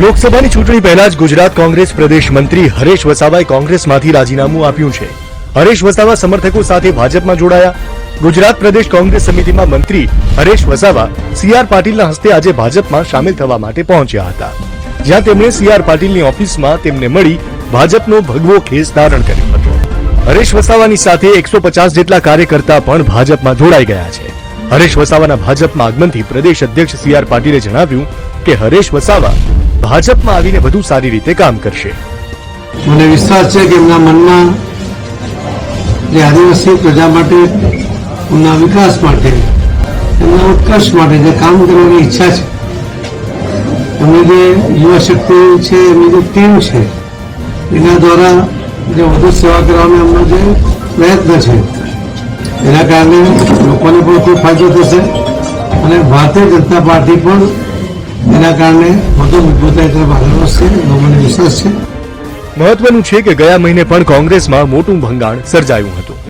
લોકસભાની ચૂંટણી પહેલા જ ગુજરાત કોંગ્રેસ પ્રદેશ મંત્રી હરેશ વસાવાએ કોંગ્રેસમાંથી રાજીનામું આપ્યું છે. હરેશ વસાવા સમર્થકો સાથે ભાજપમાં જોડાયા. ગુજરાત પ્રદેશ કોંગ્રેસ સમિતિમાં મંત્રી હરેશ વસાવા સી આર પાટીલના હસ્તે આજે ભાજપમાં સામેલ થવા માટે પહોંચ્યા હતા. જ્યાં તેમણે સી આર પાટીલની ઓફિસમાં તેમને મળી ભાજપનો ભગવો ખેસ ધારણ કર્યો હતો. હરેશ વસાવાની સાથે એકસો પચાસ જેટલા કાર્યકર્તા પણ ભાજપમાં જોડાઈ ગયા છે. હરેશ વસાવાના ભાજપમાં આગમનથી પ્રદેશ અધ્યક્ષ સી આર પાટીલે જણાવ્યું કે હરેશ વસાવા ભાજપમાં આવીને વધુ સારી રીતે કામ કરશે. મને વિશ્વાસ છે કે એમના મનમાં જે આદિવાસી પ્રજા માટે, એમના વિકાસ માટે, એમના ઉત્કર્ષ માટે જે કામ કરવાની ઈચ્છા છે, એમની જે યુવા શક્તિ છે, એમની જે ટીમ છે, એના દ્વારા જે વધુ સેવા કરવાનો એમનો જે પ્રયત્ન છે, એના કારણે લોકોને પણ ખૂબ ફાયદો થશે અને ભારતીય જનતા પાર્ટી પણ એના કારણે વધુ મજબૂતાઈ તરફ આગળ વધશે એવો વિશ્વાસ છે. મહત્વનું છે કે ગયા મહિને પણ કોંગ્રેસમાં મોટું ભંગાણ સર્જાયું હતું.